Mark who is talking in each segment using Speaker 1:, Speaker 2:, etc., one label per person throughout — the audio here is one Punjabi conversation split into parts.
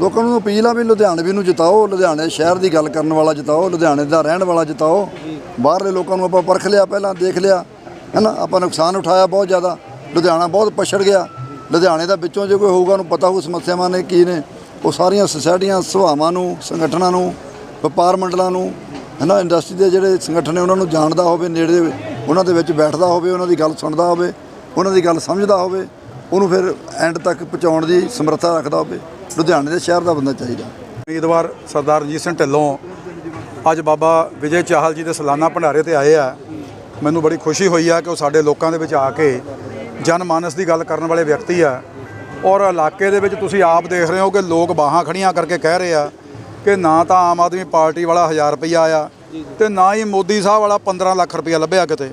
Speaker 1: ਲੋਕਾਂ ਨੂੰ ਅਪੀਲ ਆ ਵੀ ਲੁਧਿਆਣਵੀ ਨੂੰ ਜਿਤਾਓ ਲੁਧਿਆਣੇ ਸ਼ਹਿਰ ਦੀ ਗੱਲ ਕਰਨ ਵਾਲਾ ਜਿਤਾਓ ਲੁਧਿਆਣੇ ਦਾ ਰਹਿਣ ਵਾਲਾ ਜਿਤਾਓ। ਬਾਹਰਲੇ ਲੋਕਾਂ ਨੂੰ ਆਪਾਂ ਪਰਖ ਲਿਆ ਪਹਿਲਾਂ ਦੇਖ ਲਿਆ ਹੈਨਾ? ਆਪਾਂ ਨੁਕਸਾਨ ਉਠਾਇਆ ਬਹੁਤ ਜ਼ਿਆਦਾ। ਲੁਧਿਆਣਾ ਬਹੁਤ ਪਛੜ ਗਿਆ। ਲੁਧਿਆਣੇ ਦਾ ਵਿੱਚੋਂ ਜੇ ਕੋਈ ਹੋਊਗਾ ਉਹਨੂੰ ਪਤਾ ਹੋਊ ਸਮੱਸਿਆਵਾਂ ਨੇ ਕੀ ਨੇ। ਉਹ ਸਾਰੀਆਂ ਸੁਸਾਇਟੀਆਂ ਸਭਾਵਾਂ ਨੂੰ ਸੰਗਠਨਾਂ ਨੂੰ ਵਪਾਰ ਮੰਡਲਾਂ ਨੂੰ ਹੈਨਾ? ਇੰਡਸਟਰੀ ਦੇ ਜਿਹੜੇ ਸੰਗਠਨ ਨੇ ਉਹਨਾਂ ਨੂੰ ਜਾਣਦਾ ਹੋਵੇ ਨੇੜੇ ਉਹਨਾਂ ਦੇ ਵਿੱਚ ਬੈਠਦਾ ਹੋਵੇ ਉਹਨਾਂ ਦੀ ਗੱਲ ਸੁਣਦਾ ਹੋਵੇ ਉਹਨਾਂ ਦੀ ਗੱਲ ਸਮਝਦਾ ਹੋਵੇ ਉਹਨੂੰ ਫਿਰ ਐਂਡ ਤੱਕ ਪਹੁੰਚਾਉਣ ਦੀ ਸਮਰੱਥਾ ਰੱਖਦਾ ਹੋਵੇ। ਲੁਧਿਆਣੇ ਦੇ ਸ਼ਹਿਰ ਦਾ ਬੰਦਾ ਚਾਹੀਦਾ।
Speaker 2: ਉਮੀਦਵਾਰ ਸਰਦਾਰ ਰਣਜੀਤ ਸਿੰਘ ਢਿੱਲੋਂ ਅੱਜ ਬਾਬਾ ਵਿਜੇ ਚਾਹਲ ਜੀ ਦੇ ਸਾਲਾਨਾ ਭੰਡਾਰੇ ਤੇ ਆਏ ਆ। ਮੈਨੂੰ ਬੜੀ ਖੁਸ਼ੀ ਹੋਈ ਆ ਕਿ ਉਹ ਸਾਡੇ ਲੋਕਾਂ ਦੇ ਵਿੱਚ ਆ ਕੇ ਜਨਮਾਨਸ ਦੀ ਗੱਲ ਕਰਨ ਵਾਲੇ ਵਿਅਕਤੀ ਆ। ਔਰ ਇਲਾਕੇ ਦੇ ਵਿੱਚ ਤੁਸੀਂ ਆਪ ਦੇਖ ਰਹੇ ਹੋ ਕਿ ਲੋਕ ਬਾਹਾਂ ਖੜੀਆਂ ਕਰਕੇ ਕਹਿ ਰਹੇ ਆ ਕਿ ਨਾ ਤਾਂ ਆਮ ਆਦਮੀ ਪਾਰਟੀ ਵਾਲਾ 1000 ਰੁਪਈਆ ਆਇਆ ਤੇ ਨਾ ਹੀ ਮੋਦੀ ਸਾਹਿਬ ਵਾਲਾ 15 ਲੱਖ ਰੁਪਈਆ ਲੱਭਿਆ ਕਿਤੇ।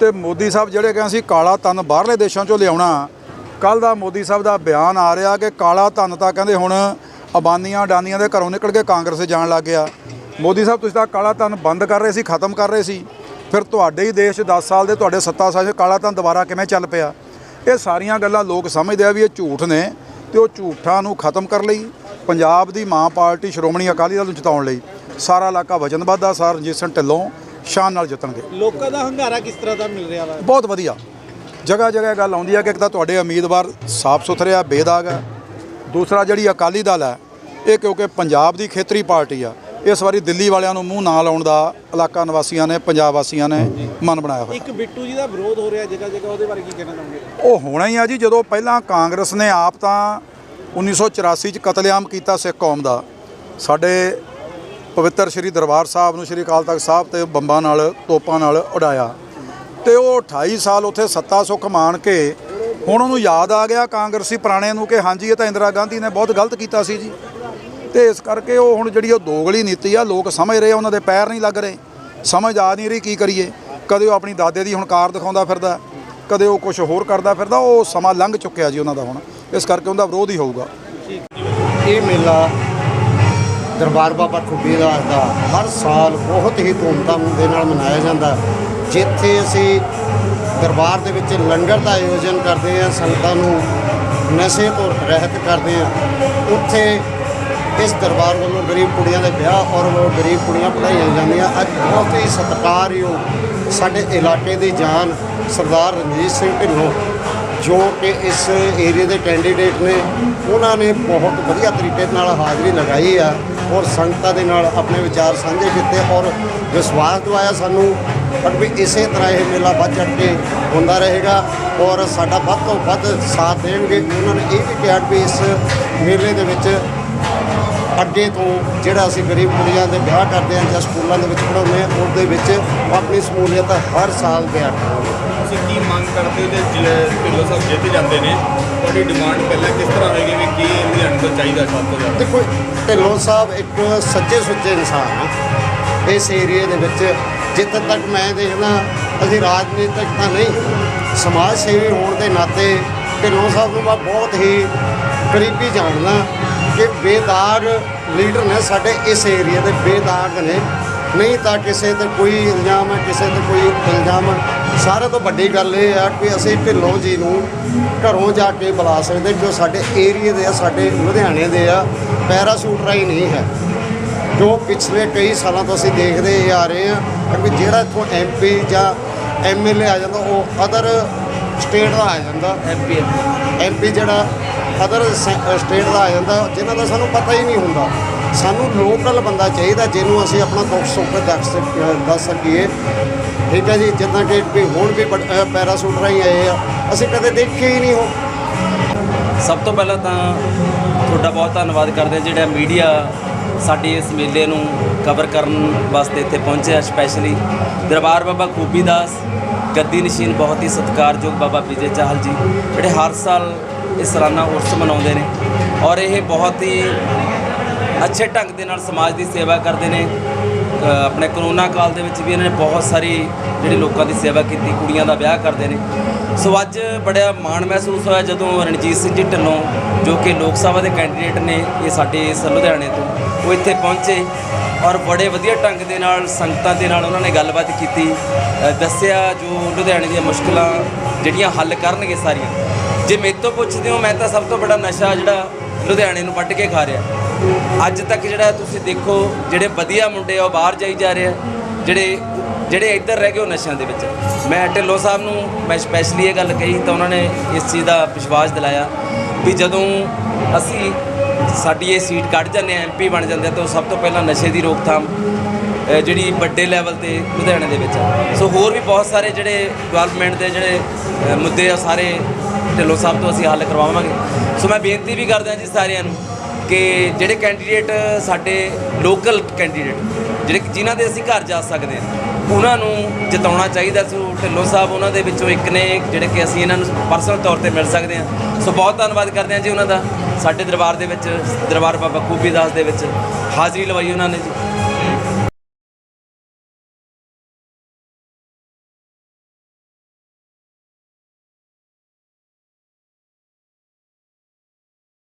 Speaker 2: ਤੇ ਮੋਦੀ ਸਾਹਿਬ ਜਿਹੜੇ ਕਹਿੰਦੇ ਸੀ ਕਾਲਾ ਧਨ ਬਾਹਰਲੇ ਦੇਸ਼ਾਂ ਚੋਂ ਲਿਆਉਣਾ ਕੱਲ ਦਾ ਮੋਦੀ ਸਾਹਿਬ ਦਾ ਬਿਆਨ ਆ ਰਿਹਾ ਕਿ ਕਾਲਾ ਧਨ ਤਾਂ ਕਹਿੰਦੇ ਹੁਣ ਅਬਾਨੀਆਂ ਅਡਾਨੀਆਂ ਦੇ ਘਰੋਂ ਨਿਕਲ ਕੇ ਕਾਂਗਰਸ ਜਾਣ ਲੱਗ ਗਿਆ। ਮੋਦੀ ਸਾਹਿਬ ਤੁਸੀਂ ਤਾਂ ਕਾਲਾ ਧਨ ਬੰਦ ਕਰ ਰਹੇ ਸੀ ਖਤਮ ਕਰ ਰਹੇ ਸੀ। ਫਿਰ ਤੁਹਾਡੇ ਹੀ ਦੇਸ਼ 'ਚ 10 ਸਾਲ ਦੇ ਤੁਹਾਡੇ ਸੱਤਾ ਸਾਲ ਕਾਲਾ ਧਨ ਦੁਬਾਰਾ ਕਿਵੇਂ ਚੱਲ ਪਿਆ? ਇਹ ਸਾਰੀਆਂ ਗੱਲਾਂ ਲੋਕ ਸਮਝਦੇ ਆ ਵੀ ਇਹ ਝੂਠ ਨੇ ਤੇ ਉਹ ਝੂਠਾਂ ਨੂੰ ਖਤਮ ਕਰ ਲਈ ਪੰਜਾਬ ਦੀ ਮਾਂ ਪਾਰਟੀ ਸ਼੍ਰੋਮਣੀ ਅਕਾਲੀ ਦਲ ਨੂੰ ਜਿਤਾਉਣ ਲਈ। ਸਾਰਾ ਇਲਾਕਾ ਵਚਨਬੱਧ ਆ ਸਰ ਰਣਜੀਤ ਸਿੰਘ ਢਿੱਲੋਂ ਸ਼ਾਨ ਨਾਲ ਜਿੱਤਣਗੇ।
Speaker 3: ਲੋਕਾਂ ਦਾ ਹੰਗਾਰਾ ਕਿਸ ਤਰ੍ਹਾਂ ਦਾ ਮਿਲ ਰਿਹਾ ਵਾ?
Speaker 2: ਬਹੁਤ ਵਧੀਆ। ਜਗ੍ਹਾ ਜਗ੍ਹਾ ਗੱਲ ਆਉਂਦੀ ਹੈ ਕਿ ਇੱਕ ਤਾਂ ਤੁਹਾਡੇ ਉਮੀਦਵਾਰ ਸਾਫ਼ ਸੁਥਰੇ ਆ ਬੇਦਾਗ ਹੈ ਦੂਸਰਾ ਜਿਹੜੀ ਅਕਾਲੀ ਦਲ ਹੈ ਇਹ ਕਿਉਂਕਿ ਪੰਜਾਬ ਦੀ ਖੇਤਰੀ ਪਾਰਟੀ ਆ ਇਸ ਵਾਰੀ ਦਿੱਲੀ ਵਾਲਿਆਂ ਨੂੰ ਮੂੰਹ ਨਾ ਲਾਉਣ ਦਾ ਇਲਾਕਾ ਨਿਵਾਸੀਆਂ ਨੇ ਪੰਜਾਬ ਵਾਸੀਆਂ ਨੇ ਮਨ ਬਣਾਇਆ ਹੋਇਆ।
Speaker 3: ਇੱਕ ਬਿੱਟੂ ਜੀ ਦਾ ਵਿਰੋਧ ਹੋ ਰਿਹਾ ਜਗ੍ਹਾ ਜਗ੍ਹਾ ਉਹਦੇ ਬਾਰੇ ਕੀ ਕਹਿਣਾ ਚਾਹੁੰਦੇ
Speaker 2: ਉਹ ਹੋਣਾ ਹੀ ਆ ਜੀ ਜਦੋਂ ਪਹਿਲਾਂ ਕਾਂਗਰਸ ਨੇ ਆਪ ਤਾਂ 1984 ਚ ਕਤਲੇਆਮ ਕੀਤਾ ਸਿੱਖ ਕੌਮ ਦਾ। ਸਾਡੇ ਪਵਿੱਤਰ ਸ੍ਰੀ ਦਰਬਾਰ ਸਾਹਿਬ ਨੂੰ ਸ੍ਰੀ ਅਕਾਲ ਤਖਤ ਸਾਹਿਬ ਤੇ ਬੰਬਾਂ ਨਾਲ ਤੋਪਾਂ ਨਾਲ ਉਡਾਇਆ। ਤੇ ਉਹ 28 ਸਾਲ ਉੱਥੇ ਸੱਤਾ ਸੁੱਖ ਮਾਣ ਕੇ ਹੁਣ ਉਹਨੂੰ ਯਾਦ ਆ ਗਿਆ ਕਾਂਗਰਸੀ ਪੁਰਾਣੇ ਨੂੰ ਕਿ ਹਾਂਜੀ ਇਹ ਤਾਂ ਇੰਦਰਾ ਗਾਂਧੀ ਨੇ ਬਹੁਤ ਗਲਤ ਕੀਤਾ ਸੀ ਜੀ। ਤੇ ਇਸ ਕਰਕੇ ਉਹ ਹੁਣ ਜਿਹੜੀ ਉਹ ਦੋਗਲੀ ਨੀਤੀ ਆ ਲੋਕ ਸਮਝ ਰਹੇ ਆ, ਉਹਨਾਂ ਦੇ ਪੈਰ ਨਹੀਂ ਲੱਗ ਰਹੇ। ਸਮਝ ਆ ਨਹੀਂ ਰਹੀ ਕੀ ਕਰੀਏ। ਕਦੇ ਉਹ ਆਪਣੀ ਦਾਦੇ ਦੀ ਹੁਣ ਕਾਰ ਦਿਖਾਉਂਦਾ ਫਿਰਦਾ ਕਦੇ ਉਹ ਕੁਝ ਹੋਰ ਕਰਦਾ ਫਿਰਦਾ ਉਹ ਸਮਾਂ ਲੰਘ ਚੁੱਕਿਆ ਜੀ ਉਹਨਾਂ ਦਾ ਹੁਣ। ਇਸ ਕਰਕੇ ਉਹਦਾ ਵਿਰੋਧ ਹੀ ਹੋਊਗਾ।
Speaker 4: ਇਹ ਮੇਲਾ ਦਰਬਾਰ ਬਾਬਾ ਖੁੱਬੀ ਦਾ ਦਾ ਹਰ ਸਾਲ ਬਹੁਤ ਹੀ ਧੂਮਧਾਮ ਦੇ ਨਾਲ ਮਨਾਇਆ ਜਾਂਦਾ। ਜਿੱਥੇ ਅਸੀਂ ਦਰਬਾਰ ਦੇ ਵਿੱਚ ਲੰਗਰ ਦਾ ਆਯੋਜਨ ਕਰਦੇ ਹਾਂ, ਸੰਗਤਾਂ ਨੂੰ ਨਸ਼ੇ ਤੋਂ ਰਹਿਤ ਕਰਦੇ ਹਾਂ, ਉੱਥੇ ਇਸ ਦਰਬਾਰ ਵੱਲੋਂ ਗਰੀਬ ਕੁੜੀਆਂ ਦੇ ਵਿਆਹ ਔਰ ਉਹ ਗਰੀਬ ਕੁੜੀਆਂ ਪੜ੍ਹਾਈਆਂ ਜਾਂਦੀਆਂ। ਅੱਜ ਬਹੁਤ ਹੀ ਸਤਿਕਾਰਯੋਗ ਸਾਡੇ ਇਲਾਕੇ ਦੀ ਜਾਨ ਸਰਦਾਰ ਰਣਜੀਤ ਸਿੰਘ ਢਿੱਲੋਂ, ਜੋ ਕਿ ਇਸ ਏਰੀਆ ਦੇ ਕੈਂਡੀਡੇਟ ਨੇ, ਉਹਨਾਂ ਨੇ ਬਹੁਤ ਵਧੀਆ ਤਰੀਕੇ ਨਾਲ ਹਾਜ਼ਰੀ ਲਗਾਈ ਆ ਔਰ ਸੰਗਤਾਂ ਦੇ ਨਾਲ ਆਪਣੇ ਵਿਚਾਰ ਸਾਂਝੇ ਕੀਤੇ ਔਰ ਵਿਸ਼ਵਾਸ ਦਿਵਾਇਆ ਸਾਨੂੰ। ਪਰ ਵੀ ਇਸੇ ਤਰ੍ਹਾਂ ਇਹ ਮੇਲਾ ਵੱਧ ਚੜ੍ਹ ਕੇ ਹੁੰਦਾ ਰਹੇਗਾ ਔਰ ਸਾਡਾ ਵੱਧ ਤੋਂ ਵੱਧ ਸਾਥ ਦੇਣਗੇ। ਉਹਨਾਂ ਨੇ ਇਹ ਵੀ ਕਿਹਾ ਵੀ ਇਸ ਮੇਲੇ ਦੇ ਵਿੱਚ ਅੱਗੇ ਤੋਂ ਜਿਹੜਾ ਅਸੀਂ ਗਰੀਬ ਕੁੜੀਆਂ ਦੇ ਵਿਆਹ ਕਰਦੇ ਹਾਂ ਜਾਂ ਸਕੂਲਾਂ ਦੇ ਵਿੱਚ ਪੜ੍ਹਾਉਂਦੇ ਹਾਂ ਉਹਦੇ ਵਿੱਚ ਆਪਣੀ ਸਮੂਲੀਅਤ ਹਰ ਸਾਲ ਬਿਆਨ ਕਰਾਂਗੇ
Speaker 5: ਤੁਸੀਂ ਕੀ ਮੰਗ ਕਰਦੇ ਹੋ? ਜ- ਢਿੱਲੋਂ ਸਾਹਿਬ ਜਿੱਤ ਜਾਂਦੇ ਨੇ ਤੁਹਾਡੀ ਡਿਮਾਂਡ ਪਹਿਲਾਂ ਕਿਸ ਤਰ੍ਹਾਂ ਹੋਏਗੀ ਵੀ ਕੀ ਲੁਧਿਆਣੇ ਤੋਂ ਚਾਹੀਦਾ ਸਭ ਤੋਂ ਜ਼ਿਆਦਾ?
Speaker 4: ਦੇਖੋ ਢਿੱਲੋਂ ਸਾਹਿਬ ਇੱਕ ਸੱਚੇ ਸੁੱਚੇ ਇਨਸਾਨ ਆ ਇਸ ਏਰੀਏ ਦੇ ਵਿੱਚ ਜਿੱਥੇ ਤੱਕ ਮੈਂ ਦੇਖਦਾ, ਅਸੀਂ ਰਾਜਨੀਤਿਕ ਤਾਂ ਨਹੀਂ, ਸਮਾਜ ਸੇਵੀ ਹੋਣ ਦੇ ਨਾਤੇ ਢਿੱਲੋਂ ਸਾਹਿਬ ਨੂੰ ਮੈਂ ਬਹੁਤ ਹੀ ਕਰੀਬੀ ਜਾਣਦਾ ਕਿ ਬੇਦਾਗ ਲੀਡਰ ਨੇ ਸਾਡੇ ਇਸ ਏਰੀਏ ਦੇ ਬੇਦਾਗ ਨੇ। ਨਹੀਂ ਤਾਂ ਕਿਸੇ ਤੇ ਕੋਈ ਇਲਜ਼ਾਮ ਹੈ, ਕਿਸੇ ਤੇ ਕੋਈ ਇਲਜ਼ਾਮ ਹੈ। ਸਾਰਿਆਂ ਤੋਂ ਵੱਡੀ ਗੱਲ ਇਹ ਆ ਕਿ ਅਸੀਂ ਢਿੱਲੋਂ ਜੀ ਨੂੰ ਘਰੋਂ ਜਾ ਕੇ ਬੁਲਾ ਸਕਦੇ ਜੋ ਸਾਡੇ ਏਰੀਏ ਦੇ ਆ, ਸਾਡੇ ਲੁਧਿਆਣੇ ਦੇ ਆ। ਪੈਰਾਸ਼ੂਟ ਰਾਈ ਨਹੀਂ ਹੈ। ਜੋ ਪਿਛਲੇ ਕਈ ਸਾਲਾਂ ਤੋਂ ਅਸੀਂ ਦੇਖਦੇ ਆ ਰਹੇ ਹਾਂ ਕਿ ਜਿਹੜਾ ਇੱਥੋਂ ਐਮਪੀ ਜਾਂ ਐਮਐਲਏ ਆ ਜਾਂਦਾ ਉਹ ਅਦਰ ਸਟੇਟ ਦਾ ਆ ਜਾਂਦਾ। ਐਮਪੀ ਐਮਪੀ ਜਿਹੜਾ ਅਦਰ ਸਟੇਟ ਦਾ ਆ ਜਾਂਦਾ ਜਿਨ੍ਹਾਂ ਦਾ ਸਾਨੂੰ ਪਤਾ ਹੀ ਨਹੀਂ ਹੁੰਦਾ। ਸਾਨੂੰ ਲੋਕਲ ਬੰਦਾ ਚਾਹੀਦਾ ਜਿਹਨੂੰ ਅਸੀਂ ਆਪਣਾ ਦੁੱਖ ਸੁੱਖ ਦੱਸ ਦੱਸ ਸਕੀਏ। ਠੀਕ ਹੈ ਜੀ ਜਿੱਦਾਂ ਕਿ ਵੀ ਹੁਣ ਵੀ ਅ, ਪੈਰਾਸ਼ੂਟ ਰਾਹੀਂ ਆਏ ਆ। ਅਸੀਂ ਕਦੇ ਦੇਖੇ ਹੀ ਨਹੀਂ ਹੋ
Speaker 6: ਸਭ ਤੋਂ ਪਹਿਲਾਂ ਤਾਂ ਤੁਹਾਡਾ ਬਹੁਤ ਧੰਨਵਾਦ ਕਰਦੇ ਜਿਹੜਾ ਮੀਡੀਆ ਸਾਡੇ ਇਸ ਮੇਲੇ ਨੂੰ ਕਵਰ ਕਰਨ ਵਾਸਤੇ ਇੱਥੇ ਪਹੁੰਚਿਆ ਸਪੈਸ਼ਲੀ ਦਰਬਾਰ ਬਾਬਾ ਖੂਬੀ ਦਾਸ, ਗੱਦੀ ਨਸ਼ੀਨ ਬਹੁਤ ਹੀ ਸਤਿਕਾਰਯੋਗ ਬਾਬਾ ਵਿਜੇ ਚਾਹਲ ਜੀ, ਜਿਹੜੇ ਹਰ ਸਾਲ ਇਹ ਸਾਲਾਨਾ ਉਰਸ ਮਨਾਉਂਦੇ ਨੇ ਔਰ ਇਹ ਬਹੁਤ ਹੀ ਅੱਛੇ ਢੰਗ ਦੇ ਨਾਲ ਸਮਾਜ ਦੀ ਸੇਵਾ ਕਰਦੇ ਨੇ। ਆਪਣੇ ਕਰੋਨਾ ਕਾਲ ਦੇ ਵਿੱਚ ਵੀ ਇਹਨਾਂ ਨੇ ਬਹੁਤ ਸਾਰੀ ਜਿਹੜੇ ਲੋਕਾਂ ਦੀ ਸੇਵਾ ਕੀਤੀ, ਕੁੜੀਆਂ ਦਾ ਵਿਆਹ ਕਰਦੇ ਨੇ। ਸੋ ਅੱਜ ਬੜਾ ਮਾਣ ਮਹਿਸੂਸ ਹੋਇਆ ਜਦੋਂ ਰਣਜੀਤ ਸਿੰਘ ਜੀ ਢਿੱਲੋਂ, ਜੋ ਕਿ ਲੋਕ ਸਭਾ ਦੇ ਕੈਂਡੀਡੇਟ ਨੇ, ਇਹ ਸਾਡੇ ਇਸ ਲੁਧਿਆਣੇ ਤੋਂ। ਉਹ ਇੱਥੇ ਪਹੁੰਚੇ ਔਰ ਬੜੇ ਵਧੀਆ ਢੰਗ ਦੇ ਨਾਲ, ਸੰਗਤਾਂ ਦੇ ਨਾਲ ਉਹਨਾਂ ਨੇ ਗੱਲਬਾਤ ਕੀਤੀ। ਦੱਸਿਆ ਜੋ ਲੁਧਿਆਣੇ ਦੀਆਂ ਮੁਸ਼ਕਲਾਂ ਜਿਹੜੀਆਂ ਹੱਲ ਕਰਨਗੇ ਸਾਰੀਆਂ। ਜੇ ਮੇਰੇ ਤੋਂ ਪੁੱਛਦੇ ਹੋ, ਮੈਂ ਤਾਂ ਸਭ ਤੋਂ ਬੜਾ ਨਸ਼ਾ ਜਿਹੜਾ ਲੁਧਿਆਣੇ ਨੂੰ ਵੱਢ ਕੇ ਖਾ ਰਿਹਾ। ਅੱਜ ਤੱਕ ਜਿਹੜਾ ਤੁਸੀਂ ਦੇਖੋ, ਜਿਹੜੇ ਵਧੀਆ ਮੁੰਡੇ ਆ, ਉਹ ਬਾਹਰ ਜਾਈ ਜਾ ਰਹੇ ਆ। ਜਿਹੜੇ ਜਿਹੜੇ ਇੱਧਰ ਰਹਿ ਗਏ, ਉਹ ਨਸ਼ਿਆਂ ਦੇ ਵਿੱਚ। ਮੈਂ ਢਿੱਲੋਂ ਸਾਹਿਬ ਨੂੰ, ਮੈਂ ਸਪੈਸ਼ਲੀ ਇਹ ਗੱਲ ਕਹੀ ਤਾਂ ਉਹਨਾਂ ਨੇ ਇਸ ਚੀਜ਼ ਦਾ ਵਿਸ਼ਵਾਸ ਦਿਲਾਇਆ ਵੀ ਜਦੋਂ ਅਸੀਂ ਸਾਡੀ ਇਹ ਸੀਟ ਕੱਢ ਜਾਂਦੇ ਆ ਐਮਪੀ ਬਣ ਜਾਂਦੇ ਆ ਤਾਂ ਸਭ ਤੋਂ ਪਹਿਲਾਂ ਨਸ਼ੇ ਦੀ ਰੋਕਥਾਮ ਜਿਹੜੀ ਵੱਡੇ ਲੈਵਲ ਤੇ ਲੁਧਿਆਣੇ ਦੇ ਵਿੱਚ ਸੋ ਹੋਰ ਵੀ ਬਹੁਤ ਸਾਰੇ ਜਿਹੜੇ ਡਿਵੈਲਪਮੈਂਟ ਦੇ ਜਿਹੜੇ ਮੁੱਦੇ ਆ, ਸਾਰੇ ਢਿੱਲੋਂ ਸਾਹਿਬ ਤੋਂ ਅਸੀਂ ਹੱਲ ਕਰਵਾਵਾਂਗੇ। ਸੋ ਮੈਂ ਬੇਨਤੀ ਵੀ ਕਰਦਾ ਜੀ ਸਾਰਿਆਂ ਨੂੰ ਕਿ ਜਿਹੜੇ ਕੈਂਡੀਡੇਟ ਸਾਡੇ ਲੋਕਲ ਕੈਂਡੀਡੇਟ ਜਿਹੜੇ ਕਿ ਜਿਨ੍ਹਾਂ ਦੇ ਅਸੀਂ ਘਰ ਜਾ ਸਕਦੇ ਹਾਂ ਉਹਨਾਂ ਨੂੰ ਜਿਤਾਉਣਾ ਚਾਹੀਦਾ ਸੀ ਢਿੱਲੋਂ ਸਾਹਿਬ ਉਹਨਾਂ ਦੇ ਵਿੱਚੋਂ ਇੱਕ ਨੇ, ਜਿਹੜੇ ਕਿ ਅਸੀਂ ਇਹਨਾਂ ਨੂੰ ਪਰਸਨਲ ਤੌਰ ਤੇ ਮਿਲ ਸਕਦੇ ਹਾਂ। ਸੋ ਬਹੁਤ ਧੰਨਵਾਦ ਕਰਦੇ ਹਾਂ ਜੀ ਉਹਨਾਂ ਦਾ, ਸਾਡੇ ਦਰਬਾਰ ਦੇ ਵਿੱਚ, ਦਰਬਾਰ ਬਾਬਾ ਖੂਬੀ ਦਾਸ ਦੇ ਵਿੱਚ ਹਾਜ਼ਰੀ ਲਵਾਈ ਉਹਨਾਂ ਨੇ ਜੀ।